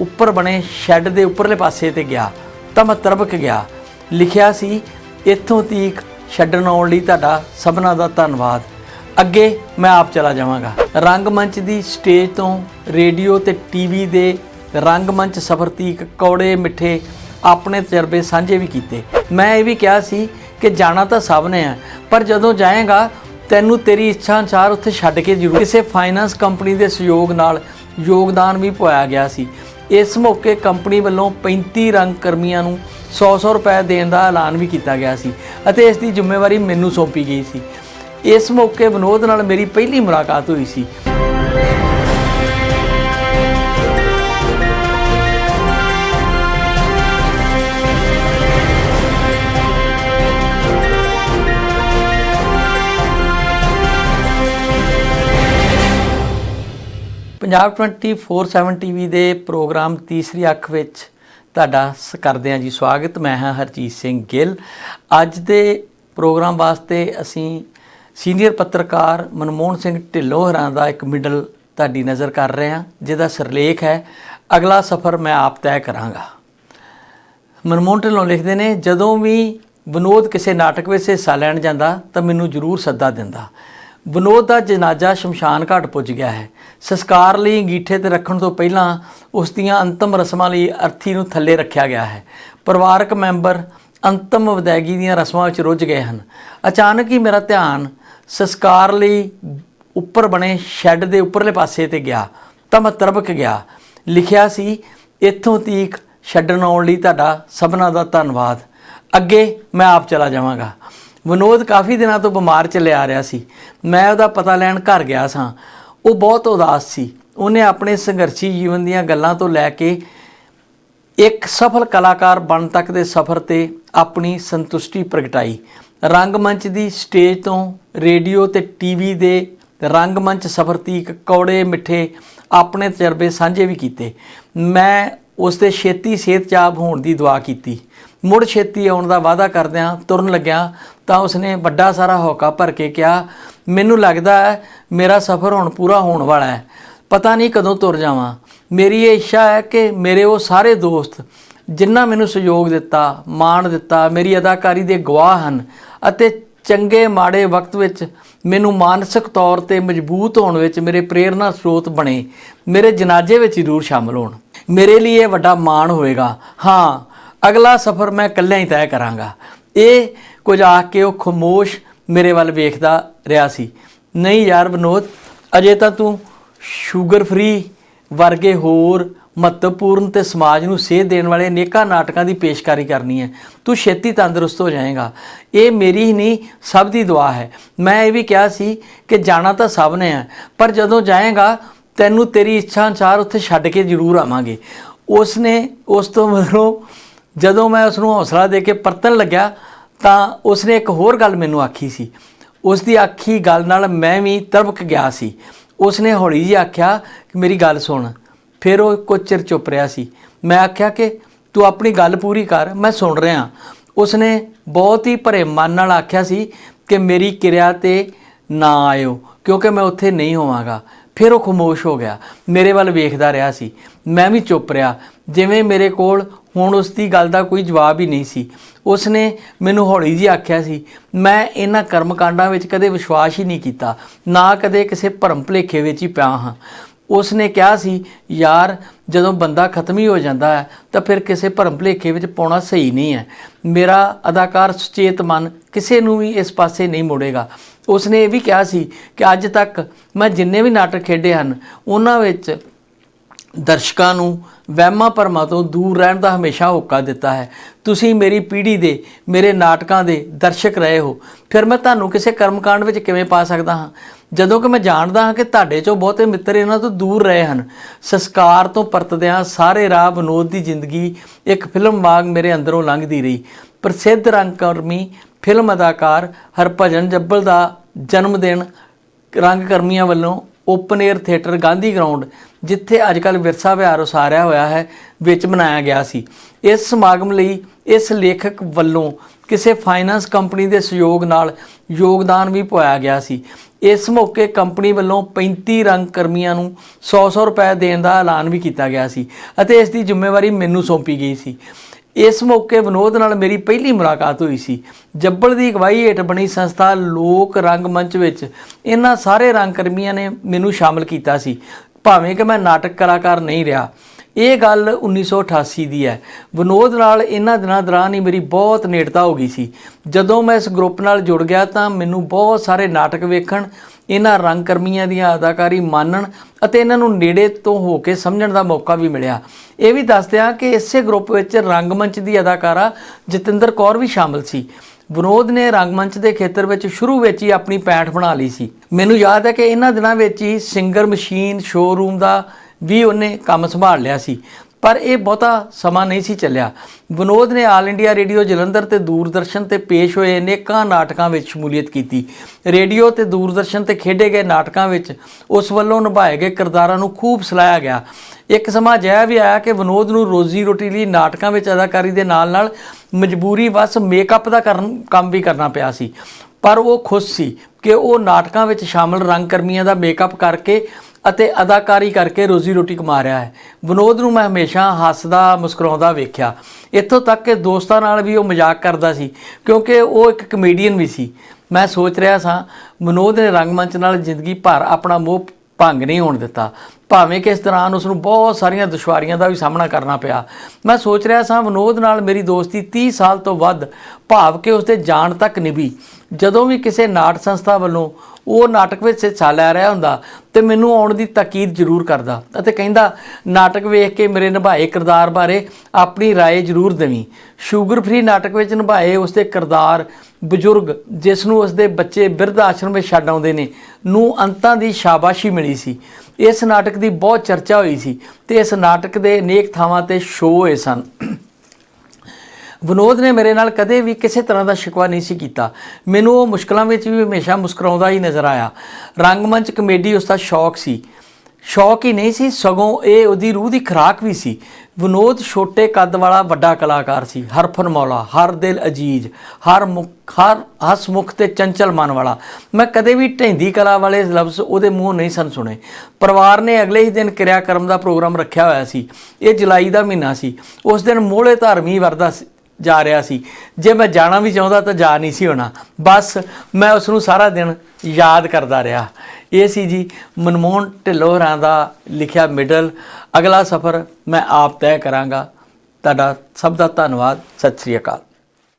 ਉੱਪਰ ਬਣੇ ਸ਼ੈੱਡ ਦੇ ਉੱਪਰਲੇ ਪਾਸੇ ਤੇ ਗਿਆ, ਤਾਂ ਮੈਂ ਤਰਬਕ ਗਿਆ। ਲਿਖਿਆ ਸੀ, ਇੱਥੋਂ ਤੀਕ ਛੱਡਣ ਆਉਣ ਲਈ ਤੁਹਾਡਾ ਸਭਨਾ ਦਾ ਧੰਨਵਾਦ। ਅੱਗੇ ਮੈਂ ਆਪ ਚਲਾ ਜਾਵਾਂਗਾ। ਰੰਗਮੰਚ ਦੀ ਸਟੇਜ ਤੋਂ ਰੇਡੀਓ ਤੇ ਟੀਵੀ ਦੇ ਰੰਗਮੰਚ ਸਫ਼ਰ ਤੀਕ ਕੌੜੇ ਮਿੱਠੇ ਆਪਣੇ ਤਜਰਬੇ ਸਾਂਝੇ ਵੀ ਕੀਤੇ। ਮੈਂ ਇਹ ਵੀ ਕਿਹਾ ਸੀ ਕਿ ਜਾਣਾ ਤਾਂ ਸਭ ਨੇ ਆ, ਪਰ ਜਦੋਂ ਜਾਏਗਾ, ਤੈਨੂੰ ਤੇਰੀ ਇੱਛਾ ਅਨੁਸਾਰ ਉੱਥੇ ਛੱਡ ਕੇ ਜ਼ਰੂਰ। ਕਿਸੇ ਫਾਈਨਾਂਸ ਕੰਪਨੀ ਦੇ ਸਹਿਯੋਗ ਨਾਲ ਯੋਗਦਾਨ ਵੀ ਪਾਇਆ ਗਿਆ ਸੀ। ਇਸ ਮੌਕੇ ਕੰਪਨੀ ਵੱਲੋਂ 35 ਰੰਗ ਕਰਮੀਆਂ ਨੂੰ 100-100 ਰੁਪਏ ਦੇਣ ਦਾ ਐਲਾਨ ਵੀ ਕੀਤਾ ਗਿਆ ਸੀ ਅਤੇ ਇਸ ਦੀ ਜ਼ਿੰਮੇਵਾਰੀ ਮੈਨੂੰ ਸੌਂਪੀ ਗਈ ਸੀ। ਇਸ ਮੌਕੇ ਵਿਨੋਦ ਨਾਲ ਮੇਰੀ ਪਹਿਲੀ ਮੁਲਾਕਾਤ ਹੋਈ ਸੀ। ਪੰਜਾਬ 24/7 ਟੀਵੀ ਦੇ ਪ੍ਰੋਗਰਾਮ ਤੀਸਰੀ ਅੱਖ ਵਿੱਚ ਤੁਹਾਡਾ ਸ- ਕਰਦੇ ਹਾਂ ਜੀ ਸਵਾਗਤ। ਮੈਂ ਹਾਂ ਹਰਜੀਤ ਸਿੰਘ ਗਿੱਲ। ਅੱਜ ਦੇ ਪ੍ਰੋਗਰਾਮ ਵਾਸਤੇ ਅਸੀਂ ਸੀਨੀਅਰ ਪੱਤਰਕਾਰ ਮਨਮੋਹਨ ਸਿੰਘ ਢਿੱਲੋਂ ਹਰਾਂ ਦਾ ਇੱਕ ਮਿਡਲ ਤੁਹਾਡੀ ਨਜ਼ਰ ਕਰ ਰਹੇ ਹਾਂ, ਜਿਹਦਾ ਸਿਰਲੇਖ ਹੈ, ਅਗਲਾ ਸਫ਼ਰ ਮੈਂ ਆਪ ਤੈਅ ਕਰਾਂਗਾ। ਮਨਮੋਹਨ ਢਿੱਲੋਂ ਲਿਖਦੇ ਨੇ, ਜਦੋਂ ਵੀ ਵਿਨੋਦ ਕਿਸੇ ਨਾਟਕ ਵਿੱਚ ਹਿੱਸਾ ਲੈਣ ਜਾਂਦਾ ਤਾਂ ਮੈਨੂੰ ਜ਼ਰੂਰ ਸੱਦਾ ਦਿੰਦਾ। ਵਿਨੋਦ ਦਾ ਜਨਾਜ਼ਾ ਸ਼ਮਸ਼ਾਨ ਘਾਟ ਪੁੱਜ ਗਿਆ ਹੈ। ਸੰਸਕਾਰ ਲਈ ਅੰਗੀਠੇ ਤੇ ਰੱਖਣ ਤੋਂ ਪਹਿਲਾਂ ਉਸ ਦੀਆਂ ਅੰਤਮ ਰਸਮਾਂ ਲਈ ਅਰਥੀ ਨੂੰ ਥੱਲੇ ਰੱਖਿਆ ਗਿਆ ਹੈ। ਪਰਿਵਾਰਕ ਮੈਂਬਰ ਅੰਤਮ ਵਿਦਾਇਗੀ ਦੀਆਂ ਰਸਮਾਂ ਵਿੱਚ ਰੁੱਝ ਗਏ ਹਨ। ਅਚਾਨਕ ਹੀ ਮੇਰਾ ਧਿਆਨ ਸੰਸਕਾਰ ਲਈ ਉੱਪਰ ਬਣੇ ਸ਼ੈੱਡ ਦੇ ਉੱਪਰਲੇ ਪਾਸੇ ਤੇ ਗਿਆ ਤਾਂ ਮੈਂ ਤਰਬਕ ਗਿਆ। ਲਿਖਿਆ ਸੀ, ਇੱਥੋਂ ਤੀਕ ਛੱਡਣ ਆਉਣ ਲਈ ਤੁਹਾਡਾ ਸਭਨਾ ਦਾ ਧੰਨਵਾਦ। ਅੱਗੇ ਮੈਂ ਆਪ ਚਲਾ ਜਾਵਾਂਗਾ। ਵਿਨੋਦ ਕਾਫੀ ਦਿਨਾਂ ਤੋਂ ਬਿਮਾਰ ਚੱਲਿਆ ਆ ਰਿਹਾ ਸੀ। ਮੈਂ ਉਹਦਾ ਪਤਾ ਲੈਣ ਘਰ ਗਿਆ ਸਾਂ। ਉਹ ਬਹੁਤ ਉਦਾਸ ਸੀ। ਉਹਨੇ ਆਪਣੇ ਸੰਘਰਸ਼ੀ ਜੀਵਨ ਦੀਆਂ ਗੱਲਾਂ ਤੋਂ ਲੈ ਕੇ ਇੱਕ ਸਫਲ ਕਲਾਕਾਰ ਬਣ ਤੱਕ ਦੇ ਸਫ਼ਰ ਤੇ ਆਪਣੀ ਸੰਤੁਸ਼ਟੀ ਪ੍ਰਗਟਾਈ। ਰੰਗਮੰਚ ਦੀ ਸਟੇਜ ਤੋਂ ਰੇਡੀਓ ਤੇ ਟੀਵੀ ਦੇ ਰੰਗਮੰਚ ਸਫ਼ਰ ਤੀਕ ਕੌੜੇ ਮਿੱਠੇ ਆਪਣੇ ਤਜਰਬੇ ਸਾਂਝੇ ਵੀ ਕੀਤੇ। ਮੈਂ ਉਸ 'ਤੇ ਛੇਤੀ ਸਿਹਤਯਾਬ ਹੋਣ ਦੀ ਦੁਆ ਕੀਤੀ। ਮੁੜ ਛੇਤੀ ਆਉਣ ਦਾ ਵਾਅਦਾ ਕਰਦਿਆਂ ਤੁਰਨ ਲੱਗਿਆ ਤਾਂ ਉਸਨੇ ਵੱਡਾ ਸਾਰਾ ਹੌਕਾ ਭਰ ਕੇ ਕਿਹਾ, ਮੈਨੂੰ ਲੱਗਦਾ ਹੈ ਮੇਰਾ ਸਫ਼ਰ ਹੁਣ ਪੂਰਾ ਹੋਣ ਵਾਲਾ ਹੈ। ਪਤਾ ਨਹੀਂ ਕਦੋਂ ਤੁਰ ਜਾਵਾਂ। ਮੇਰੀ ਇਹ ਇੱਛਾ ਹੈ ਕਿ ਮੇਰੇ ਉਹ ਸਾਰੇ ਦੋਸਤ ਜਿਨ੍ਹਾਂ ਮੈਨੂੰ ਸਹਿਯੋਗ ਦਿੱਤਾ, ਮਾਣ ਦਿੱਤਾ, ਮੇਰੀ ਅਦਾਕਾਰੀ ਦੇ ਗਵਾਹ ਹਨ ਅਤੇ ਚੰਗੇ ਮਾੜੇ ਵਕਤ ਵਿੱਚ ਮੈਨੂੰ ਮਾਨਸਿਕ ਤੌਰ ਤੇ ਮਜ਼ਬੂਤ ਹੋਣ ਵਿੱਚ ਮੇਰੇ ਪ੍ਰੇਰਨਾ ਸਰੋਤ ਬਣੇ, ਮੇਰੇ ਜਨਾਜ਼ੇ ਵਿੱਚ ਜ਼ਰੂਰ ਸ਼ਾਮਲ ਹੋਣ। ਮੇਰੇ ਲਈ ਇਹ ਵੱਡਾ ਮਾਣ ਹੋਵੇਗਾ। ਹਾਂ ਅਗਲਾ ਸਫ਼ਰ ਮੈਂ ਇਕੱਲਿਆਂ ਹੀ ਤੈਅ ਕਰਾਂਗਾ। ਇਹ ਕੁਝ ਆ ਕੇ ਉਹ ਖਮੋਸ਼ ਮੇਰੇ ਵੱਲ ਵੇਖਦਾ ਰਿਹਾ ਸੀ। ਨਹੀਂ ਯਾਰ ਵਿਨੋਦ, ਅਜੇ ਤਾਂ ਤੂੰ ਸ਼ੂਗਰ ਫ੍ਰੀ ਵਰਗੇ ਹੋਰ ਮਹੱਤਵਪੂਰਨ ਤੇ ਸਮਾਜ ਨੂੰ ਸੇਧ ਦੇਣ ਵਾਲੇ ਅਨੇਕਾਂ ਨਾਟਕਾਂ ਦੀ ਪੇਸ਼ਕਾਰੀ ਕਰਨੀ ਹੈ। ਤੂੰ ਛੇਤੀ ਤੰਦਰੁਸਤ ਹੋ ਜਾਏਗਾ। ਇਹ ਮੇਰੀ ਹੀ ਨਹੀਂ, ਸਭ ਦੀ ਦੁਆ ਹੈ। ਮੈਂ ਇਹ ਵੀ ਕਿਹਾ ਸੀ ਕਿ ਜਾਣਾ ਤਾਂ ਸਭ ਨੇ ਹੈ, ਪਰ ਜਦੋਂ ਜਾਏਗਾ, ਤੈਨੂੰ ਤੇਰੀ ਇੱਛਾ ਅਨੁਸਾਰ ਉੱਥੇ ਛੱਡ ਕੇ ਜ਼ਰੂਰ ਆਵਾਂਗੇ। ਉਸ ਨੇ ਉਸ ਤੋਂ ਮਗਰੋਂ ਜਦੋਂ ਮੈਂ ਉਸ ਨੂੰ ਹੌਸਲਾ ਦੇ ਕੇ ਪਰਤਣ ਲੱਗਿਆ, ਤਾਂ ਉਸ ਨੇ ਇੱਕ ਹੋਰ ਗੱਲ ਮੈਨੂੰ ਆਖੀ ਸੀ। ਉਸ ਦੀ ਆਖੀ ਗੱਲ ਨਾਲ ਮੈਂ ਵੀ ਤਰਬਕ ਗਿਆ ਸੀ। ਉਸ ਨੇ ਹੌਲੀ ਜਿਹੀ ਆਖਿਆ ਕਿ ਮੇਰੀ ਗੱਲ ਸੁਣ। ਫਿਰ ਉਹ ਕੁਝ ਚਿਰ ਚੁੱਪ ਰਿਹਾ ਸੀ। ਮੈਂ ਆਖਿਆ ਕਿ ਤੂੰ ਆਪਣੀ ਗੱਲ ਪੂਰੀ ਕਰ, ਮੈਂ ਸੁਣ ਰਿਹਾ। ਉਸ ਨੇ ਬਹੁਤ ਹੀ ਭਰੇ ਮਨ ਨਾਲ ਆਖਿਆ ਸੀ ਕਿ ਮੇਰੀ ਕਿਰਿਆ ਤੇ ਨਾ ਆਇਓ, ਕਿਉਂਕਿ ਮੈਂ ਉੱਥੇ ਨਹੀਂ ਹੋਵਾਂਗਾ। ਫਿਰ ਉਹ ਖਮੋਸ਼ ਹੋ ਗਿਆ। ਮੇਰੇ ਵੱਲ ਵੇਖਦਾ ਰਿਹਾ ਸੀ। ਮੈਂ ਵੀ ਚੁੱਪ ਰਿਹਾ। ਜਿਵੇਂ ਮੇਰੇ ਕੋਲ ਹੁਣ ਉਸ ਦੀ ਗੱਲ ਦਾ ਕੋਈ ਜਵਾਬ ਹੀ ਨਹੀਂ ਸੀ। ਉਸ ਨੇ ਮੈਨੂੰ ਹੌਲੀ ਜਿਹੀ ਆਖਿਆ ਸੀ, ਮੈਂ ਇਹਨਾਂ ਕਰਮਕਾਂਡਾਂ ਵਿੱਚ ਕਦੇ ਵਿਸ਼ਵਾਸ ਹੀ ਨਹੀਂ ਕੀਤਾ। ਨਾ ਕਦੇ ਕਿਸੇ ਭਰਮ ਭੁਲੇਖੇ ਵਿੱਚ ਹੀ ਪਿਆ ਹਾਂ। ਉਸ ਨੇ ਕਿਹਾ ਸੀ, ਯਾਰ, ਜਦੋਂ ਬੰਦਾ ਖਤਮ ਹੀ ਹੋ ਜਾਂਦਾ ਹੈ, ਤਾਂ ਫਿਰ ਕਿਸੇ ਭਰਮ ਭੁਲੇਖੇ ਵਿੱਚ ਪਾਉਣਾ ਸਹੀ ਨਹੀਂ ਹੈ। ਮੇਰਾ ਅਦਾਕਾਰ ਸੁਚੇਤ ਮਨ ਕਿਸੇ ਨੂੰ ਵੀ ਇਸ ਪਾਸੇ ਨਹੀਂ ਮੋੜੇਗਾ। ਉਸ ਨੇ ਇਹ ਵੀ ਕਿਹਾ ਸੀ ਕਿ ਅੱਜ ਤੱਕ ਮੈਂ ਜਿੰਨੇ ਵੀ ਨਾਟਕ ਖੇਡੇ ਹਨ, ਉਹਨਾਂ ਵਿੱਚ ਦਰਸ਼ਕਾਂ ਨੂੰ ਵਹਿਮਾਂ ਭਰਮਾਂ ਤੋਂ ਦੂਰ ਰਹਿਣ ਦਾ ਹਮੇਸ਼ਾ ਹੋਕਾ ਦਿੱਤਾ ਹੈ। ਤੁਸੀਂ ਮੇਰੀ ਪੀੜ੍ਹੀ ਦੇ, ਮੇਰੇ ਨਾਟਕਾਂ ਦੇ ਦਰਸ਼ਕ ਰਹੇ ਹੋ। ਫਿਰ ਮੈਂ ਤੁਹਾਨੂੰ ਕਿਸੇ ਕਰਮਕਾਂਡ ਵਿੱਚ ਕਿਵੇਂ ਪਾ ਸਕਦਾ ਹਾਂ? ਜਦੋਂ ਕਿ ਮੈਂ ਜਾਣਦਾ ਹਾਂ ਕਿ ਤੁਹਾਡੇ ਚੋਂ ਬਹੁਤੇ ਮਿੱਤਰ ਇਹਨਾਂ ਤੋਂ ਦੂਰ ਰਹੇ ਹਨ। ਸੰਸਕਾਰ ਤੋਂ ਪਰਤਦਿਆਂ ਸਾਰੇ ਰਾਹ ਵਿਨੋਦ ਦੀ ਜ਼ਿੰਦਗੀ ਇੱਕ ਫਿਲਮ ਵਾਂਗ ਮੇਰੇ ਅੰਦਰੋਂ ਲੰਘਦੀ ਰਹੀ। ਪ੍ਰਸਿੱਧ ਰੰਗਕਰਮੀ, ਫਿਲਮ ਅਦਾਕਾਰ ਹਰਭਜਨ ਜੱਬਲ ਦਾ ਜਨਮ ਦਿਨ ਰੰਗ ਕਰਮੀਆਂ ਵੱਲੋਂ open air theatre Gandhi ground ਜਿੱਥੇ ਅੱਜ ਕੱਲ੍ਹ ਵਿਰਸਾ ਵਿਹਾਰ ਉਸਾਰਿਆ ਹੋਇਆ ਹੈ, ਵਿੱਚ ਬਣਾਇਆ ਗਿਆ ਸੀ। ਇਸ ਸਮਾਗਮ ਲਈ ਇਸ ਲੇਖਕ ਵੱਲੋਂ ਕਿਸੇ ਫਾਈਨਾਂਸ ਕੰਪਨੀ ਦੇ ਸਹਿਯੋਗ ਨਾਲ ਯੋਗਦਾਨ ਵੀ ਪਾਇਆ ਗਿਆ ਸੀ। ਇਸ ਮੌਕੇ ਕੰਪਨੀ ਵੱਲੋਂ 35 ਰੰਗ ਕਰਮੀਆਂ ਨੂੰ 100-100 ਰੁਪਏ ਦੇਣ ਦਾ ਐਲਾਨ ਵੀ ਕੀਤਾ ਗਿਆ ਸੀ ਅਤੇ ਇਸ ਦੀ ਜ਼ਿੰਮੇਵਾਰੀ ਮੈਨੂੰ ਸੌਂਪੀ ਗਈ ਸੀ। ਇਸ ਮੌਕੇ ਵਿਨੋਦ ਨਾਲ ਮੇਰੀ ਪਹਿਲੀ ਮੁਲਾਕਾਤ ਹੋਈ ਸੀ। ਜੱਬਲ ਦੀ ਅਗਵਾਈ ਹੇਠ ਬਣੀ ਸੰਸਥਾ ਲੋਕ ਰੰਗ ਮੰਚ ਵਿੱਚ ਇਹਨਾਂ ਸਾਰੇ ਰੰਗ ਕਰਮੀਆਂ ਨੇ ਮੈਨੂੰ ਸ਼ਾਮਲ ਕੀਤਾ ਸੀ। ਭਾਵੇਂ ਕਿ ਮੈਂ ਨਾਟਕ ਕਲਾਕਾਰ ਨਹੀਂ ਰਿਹਾ, ਇਹ ਗੱਲ 1988 ਦੀ ਹੈ। ਵਿਨੋਦ ਨਾਲ ਇਹਨਾਂ ਦਿਨਾਂ ਦੌਰਾਨ ਹੀ ਮੇਰੀ ਬਹੁਤ ਨੇੜਤਾ ਹੋ ਗਈ ਸੀ। ਜਦੋਂ ਮੈਂ ਇਸ ਗਰੁੱਪ ਨਾਲ ਜੁੜ ਗਿਆ ਤਾਂ ਮੈਨੂੰ ਬਹੁਤ ਸਾਰੇ ਨਾਟਕ ਵੇਖਣ, ਇਹਨਾਂ ਰੰਗ ਕਰਮੀਆਂ ਦੀਆਂ ਅਦਾਕਾਰੀ ਮਾਨਣ ਅਤੇ ਇਹਨਾਂ ਨੂੰ ਨੇੜੇ ਤੋਂ ਹੋ ਕੇ ਸਮਝਣ ਦਾ ਮੌਕਾ ਵੀ ਮਿਲਿਆ। ਇਹ ਵੀ ਦੱਸਦੇ ਹਾਂ ਕਿ ਇਸੇ ਗਰੁੱਪ ਵਿੱਚ ਰੰਗਮੰਚ ਦੀ ਅਦਾਕਾਰਾ ਜਤਿੰਦਰ ਕੌਰ ਵੀ ਸ਼ਾਮਲ ਸੀ। ਵਿਨੋਦ ਨੇ ਰੰਗਮੰਚ ਦੇ ਖੇਤਰ ਵਿੱਚ ਸ਼ੁਰੂ ਵਿੱਚ ਹੀ ਆਪਣੀ ਪੈਂਠ ਬਣਾ ਲਈ ਸੀ। ਮੈਨੂੰ ਯਾਦ ਹੈ ਕਿ ਇਹਨਾਂ ਦਿਨਾਂ ਵਿੱਚ ਹੀ ਸਿੰਗਰ ਮਸ਼ੀਨ ਸ਼ੋਰੂਮ ਦਾ ਵੀ ਉਹਨੇ ਕੰਮ ਸੰਭਾਲ ਲਿਆ ਸੀ। ਪਰ ਇਹ ਬਹੁਤਾ ਸਮਾਂ ਨਹੀਂ ਸੀ ਚੱਲਿਆ। ਵਿਨੋਦ ਨੇ ਆਲ ਇੰਡੀਆ ਰੇਡੀਓ ਜਲੰਧਰ ਤੇ ਦੂਰਦਰਸ਼ਨ ਤੇ ਪੇਸ਼ ਹੋਏ ਅਨੇਕਾਂ ਨਾਟਕਾਂ ਵਿੱਚ ਸ਼ਮੂਲੀਅਤ ਕੀਤੀ। ਰੇਡੀਓ ਤੇ ਦੂਰਦਰਸ਼ਨ ਤੇ ਖੇਡੇ ਗਏ ਨਾਟਕਾਂ ਵਿੱਚ ਉਸ ਵੱਲੋਂ ਨਿਭਾਏ ਗਏ ਕਿਰਦਾਰਾਂ ਨੂੰ ਖੂਬ ਸਲਾਹਿਆ ਗਿਆ। ਇੱਕ ਸਮਾਂ ਅਜਿਹਾ ਵੀ ਆਇਆ ਕਿ ਵਿਨੋਦ ਨੂੰ ਰੋਜ਼ੀ ਰੋਟੀ ਲਈ ਨਾਟਕਾਂ ਵਿੱਚ ਅਦਾਕਾਰੀ ਦੇ ਨਾਲ-ਨਾਲ ਮਜਬੂਰੀ ਵਸ ਮੇਕਅਪ ਦਾ ਕਰਨ ਕੰਮ ਵੀ ਕਰਨਾ ਪਿਆ ਸੀ। ਪਰ ਉਹ ਖੁਸ਼ ਸੀ ਕਿ ਉਹ ਨਾਟਕਾਂ ਵਿੱਚ ਸ਼ਾਮਲ ਰੰਗਕਰਮੀਆਂ ਦਾ ਮੇਕਅਪ ਕਰਕੇ ਅਤੇ ਅਦਾਕਾਰੀ ਕਰਕੇ ਰੋਜ਼ੀ ਰੋਟੀ ਕਮਾ ਰਿਹਾ ਹੈ। ਵਿਨੋਦ ਨੂੰ ਮੈਂ ਹਮੇਸ਼ਾ ਹੱਸਦਾ, ਮੁਸਕਰਾਉਂਦਾ ਵੇਖਿਆ। ਇੱਥੋਂ ਤੱਕ ਕਿ ਦੋਸਤਾਂ ਨਾਲ ਵੀ ਉਹ ਮਜ਼ਾਕ ਕਰਦਾ ਸੀ, ਕਿਉਂਕਿ ਉਹ ਇੱਕ ਕਮੇਡੀਅਨ ਵੀ ਸੀ। ਮੈਂ ਸੋਚ ਰਿਹਾ ਸਾਂ, ਵਿਨੋਦ ਨੇ ਰੰਗਮੰਚ ਨਾਲ ਜ਼ਿੰਦਗੀ ਭਰ ਆਪਣਾ ਮੋਹ ਭੰਗ ਨਹੀਂ ਹੋਣ ਦਿੱਤਾ। ਭਾਵੇਂ ਕਿ ਇਸ ਦੌਰਾਨ ਉਸ ਨੂੰ ਬਹੁਤ ਸਾਰੀਆਂ ਦੁਸ਼ਵਾਰੀਆਂ ਦਾ ਵੀ ਸਾਹਮਣਾ ਕਰਨਾ ਪਿਆ। ਮੈਂ ਸੋਚ ਰਿਹਾ ਸਾਂ, ਵਿਨੋਦ ਨਾਲ ਮੇਰੀ ਦੋਸਤੀ 30 ਸਾਲ ਤੋਂ ਵੱਧ ਭਾਵ ਕਿ ਉਸ ਦੇ ਜਾਣ ਤੱਕ ਨਿਭੀ। ਜਦੋਂ ਵੀ ਕਿਸੇ ਨਾਟ ਸੰਸਥਾ ਵੱਲੋਂ ਉਹ ਨਾਟਕ ਵਿੱਚ ਹਿੱਸਾ ਲੈ ਰਿਹਾ ਹੁੰਦਾ ਤੇ ਮੈਨੂੰ ਆਉਣ ਦੀ ਤਾਕੀਦ ਜ਼ਰੂਰ ਕਰਦਾ ਅਤੇ ਕਹਿੰਦਾ ਨਾਟਕ ਵੇਖ ਕੇ ਮੇਰੇ ਨਿਭਾਏ ਕਿਰਦਾਰ ਬਾਰੇ ਆਪਣੀ رائے ਜ਼ਰੂਰ ਦੇਵੀਂ ਸ਼ੂਗਰ ਫ੍ਰੀ ਨਾਟਕ ਵਿੱਚ ਨਿਭਾਏ ਉਸ ਦੇ ਕਿਰਦਾਰ ਬਜ਼ੁਰਗ ਜਿਸ ਨੂੰ ਉਸ ਦੇ ਬੱਚੇ ਬਿਰਧ ਆਸ਼ਰਮ ਵਿੱਚ ਛੱਡ ਆਉਂਦੇ ਨੇ ਨੂੰ ਅੰਤਾਂ ਦੀ ਸ਼ਾਬਾਸ਼ੀ ਮਿਲੀ ਸੀ ਇਸ ਨਾਟਕ ਦੀ ਬਹੁਤ ਚਰਚਾ ਹੋਈ ਸੀ ਤੇ ਇਸ ਨਾਟਕ ਦੇ ਅਨੇਕ ਥਾਵਾਂ ਤੇ ਸ਼ੋਅ ਹੋਏ ਸਨ ਵਿਨੋਦ ਨੇ ਮੇਰੇ ਨਾਲ ਕਦੇ ਵੀ ਕਿਸੇ ਤਰ੍ਹਾਂ ਦਾ ਸ਼ਿਕਵਾ ਨਹੀਂ ਸੀ ਕੀਤਾ। ਮੈਨੂੰ ਉਹ ਮੁਸ਼ਕਲਾਂ ਵਿੱਚ ਵੀ ਹਮੇਸ਼ਾ ਮੁਸਕਰਾਉਂਦਾ ਹੀ ਨਜ਼ਰ ਆਇਆ। ਰੰਗਮੰਚ ਕਮੇਡੀ ਉਸ ਦਾ ਸ਼ੌਕ ਸੀ। ਸ਼ੌਕ ਹੀ ਨਹੀਂ ਸੀ, ਸਗੋਂ ਇਹ ਉਹਦੀ ਰੂਹ ਦੀ ਖੁਰਾਕ ਵੀ ਸੀ। ਵਿਨੋਦ ਛੋਟੇ ਕੱਦ ਵਾਲਾ ਵੱਡਾ ਕਲਾਕਾਰ ਸੀ ਹਰ ਫਰਮੌਲਾ ਹਰ ਦਿਲ ਅਜੀਜ਼, ਹਰ ਮੁਖ, ਹਰ ਹਸਮੁਖ ਤੇ ਚੰਚਲ ਮਨ ਵਾਲਾ। ਮੈਂ ਕਦੇ ਵੀ ਢੈਂਦੀ ਕਲਾ ਵਾਲੇ ਲਫ਼ਜ਼ ਉਹਦੇ ਮੂੰਹੋਂ ਨਹੀਂ ਸਨ ਸੁਣੇ। ਪਰਿਵਾਰ ਨੇ ਅਗਲੇ ਹੀ ਦਿਨ ਕਿਰਿਆ ਕਰਮ ਦਾ ਪ੍ਰੋਗਰਾਮ ਰੱਖਿਆ ਹੋਇਆ ਸੀ। ਇਹ ਜੁਲਾਈ ਦਾ ਮਹੀਨਾ ਸੀ। ਉਸ ਦਿਨ ਮੋਹਲੇ ਧਾਰਮੀ ਵਰਦਾ ਸੀ ਜਾ ਰਿਹਾ ਸੀ। ਜੇ ਮੈਂ ਜਾਣਾ ਵੀ ਚਾਹੁੰਦਾ ਤਾਂ ਜਾ ਨਹੀਂ ਸੀ ਹੋਣਾ। ਬਸ ਮੈਂ ਉਸ ਨੂੰ ਸਾਰਾ ਦਿਨ ਯਾਦ ਕਰਦਾ ਰਿਹਾ। ਇਹ ਸੀ ਜੀ ਮਨਮੋਹਨ ਢਿੱਲੋਂ ਹੋਰਾਂ ਦਾ ਲਿਖਿਆ ਮਿਡਲ। ਅਗਲਾ ਸਫ਼ਰ ਮੈਂ ਆਪ ਤੈਅ ਕਰਾਂਗਾ। ਤੁਹਾਡਾ ਸਭ ਦਾ ਧੰਨਵਾਦ। ਸਤਿ ਸ੍ਰੀ ਅਕਾਲ।